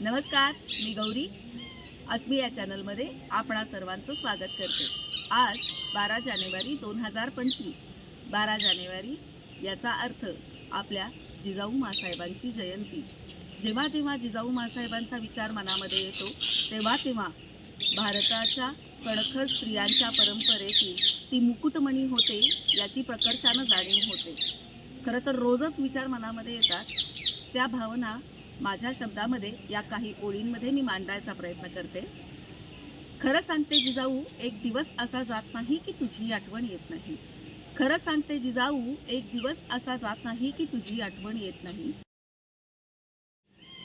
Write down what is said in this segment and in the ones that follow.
नमस्कार मी गौरी. अस्मी या चॅनलमध्ये आपणा सर्वांचं स्वागत करते. आज बारा जानेवारी दोन हजार पंचवीस. बारा जानेवारी याचा अर्थ आपल्या जिजाऊ मासाहेबांची जयंती. जेव्हा जेव्हा जिजाऊ मासाहेबांचा विचार मनामध्ये येतो तेव्हा तेव्हा भारताच्या कणखर स्त्रियांच्या परंपरेची ती मुकुटमणी होते याची प्रकर्षानं जाणीव होते. खरं तर रोजच विचार मनामध्ये येतात. त्या भावना माझ्या शब्दामध्ये या काही ओळींमध्ये मी मांडायचा प्रयत्न करते. खरं सांगते जिजाऊ एक दिवस असा जात नाही की तुझी आठवण येत नाही. खरं सांगते जिजाऊ एक दिवस असा जात नाही की तुझी आठवण येत नाही.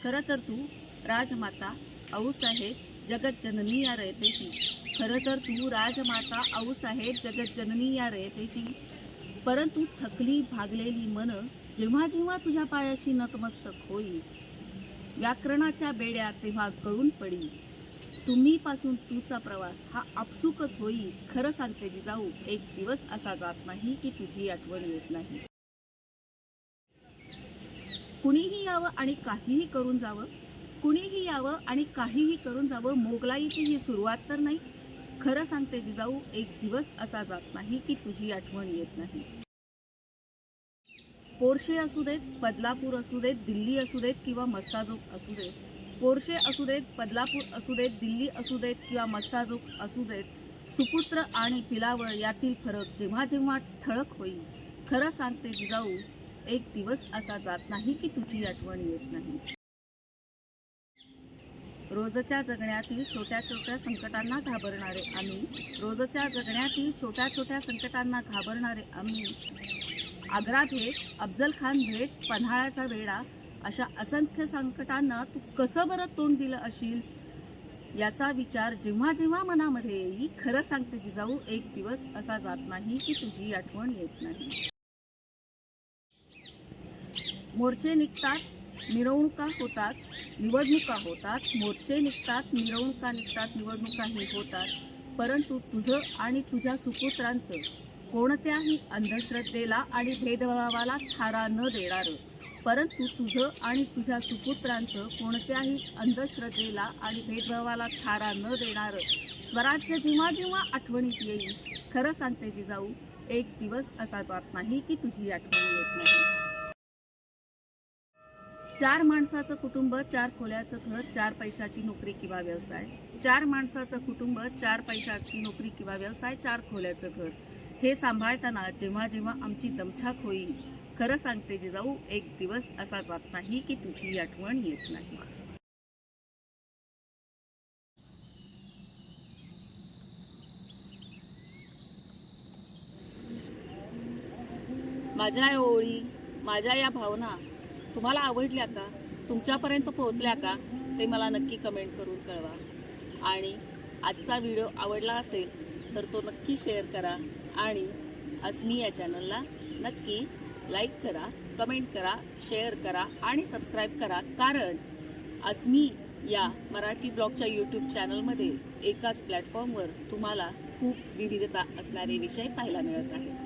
खरं तर तू राजमाता आऊसाहेब जगतजननी या रयतेची. खरं तर तू राजमाता आऊसाहेब जगतजननी या रयतेची. परंतु थकली भागलेली मन जेव्हा जेव्हा तुझ्या पायाशी नतमस्तक होईल व्याकरणाच्या बेड्या तेव्हा कळून पडी तुम्ही पासून तूचा प्रवास हा आपसुकच होईल खरं सांगते जिजाऊ एक दिवस असा जात नाही की तुझी आठवण येत नाही. कुणीही यावं आणि काहीही करून जावं कुणीही यावं आणि काहीही करून जावं मोगलाईची ही सुरुवात तर नाही. खरं सांगते जिजाऊ एक दिवस असा जात नाही की तुझी आठवण येत नाही. पोरशे असू देत बदलापूर असू देत दिल्ली असू देत किंवा मस्साजोग असू देत. पोरशे असू देत बदलापूर असू देत दिल्ली असू देत किंवा मस्साजोग असू देत सुपुत्र आणि पिलावळ यातील फरक जेव्हा जेव्हा ठळक होईल. खरं सांगते जिजाऊ एक दिवस असा जात नाही की तुझी आठवण येत नाही. रोजच्या जगण्यातील छोट्या छोट्या संकटांना घाबरणारे आम्ही रोजच्या जगण्यातील छोट्या छोट्या संकटांना घाबरणारे आम्ही आग्रा भेट अफजल खान भेट पन्हाळ्याचा वेढा अशा असंख्य संकटांना तू कसं बरं तोंड दिलं असेल याचा विचार जेव्हा जेव्हा मनामध्ये येईल खरं सांगते जिजाऊ एक दिवस असा जात नाही की तुझी आठवण येत नाही. मोर्चे निघतात मिरवणुका होतात निवडणुका होतात. मोर्चे निघतात मिरवणुका निघतात निवडणुकाही होतात. परंतु तुझं आणि तुझ्या सुपुत्रांचं कोणत्याही अंधश्रद्धेला आणि भेदभावाला थारा न देणारं. परंतु तुझं आणि तुझ्या सुपुत्रांचं कोणत्याही अंधश्रद्धेला आणि भेदभावाला थारा न देणारं. स्वराज्य जेव्हा जेव्हा आठवणीत येईल खरं सांगते जिजाऊ एक दिवस असा जात नाही की तुझी आठवण येत नाही. चार माणसाचं कुटुंब चार खोल्याचं घर चार पैशाची नोकरी किंवा व्यवसाय. चार माणसाचं कुटुंब चार पैशाची नोकरी किंवा व्यवसाय चार खोल्याचं घर. हे सांभाळताना जेव्हा जेव्हा आमची दमछाक होईल खरं सांगते जिजाऊ एक दिवस असा जात नाही की तुझी आठवण येत नाही. माझ्या या ओळी माझ्या या भावना तुम्हाला आवडल्या का? तुमच्यापर्यंत पोहोचल्या का? ते मला नक्की कमेंट करून कळवा. आणि आजचा व्हिडिओ आवडला असेल तर तो नक्की शेअर करा. आणि अस्मी या चॅनलला नक्की लाईक करा कमेंट करा शेअर करा आणि सबस्क्राईब करा. कारण अस्मी या मराठी ब्लॉगच्या यूट्यूब चॅनलमध्ये एकाच प्लॅटफॉर्मवर तुम्हाला खूप विविधता असणारे विषय पाहायला मिळत आहेत.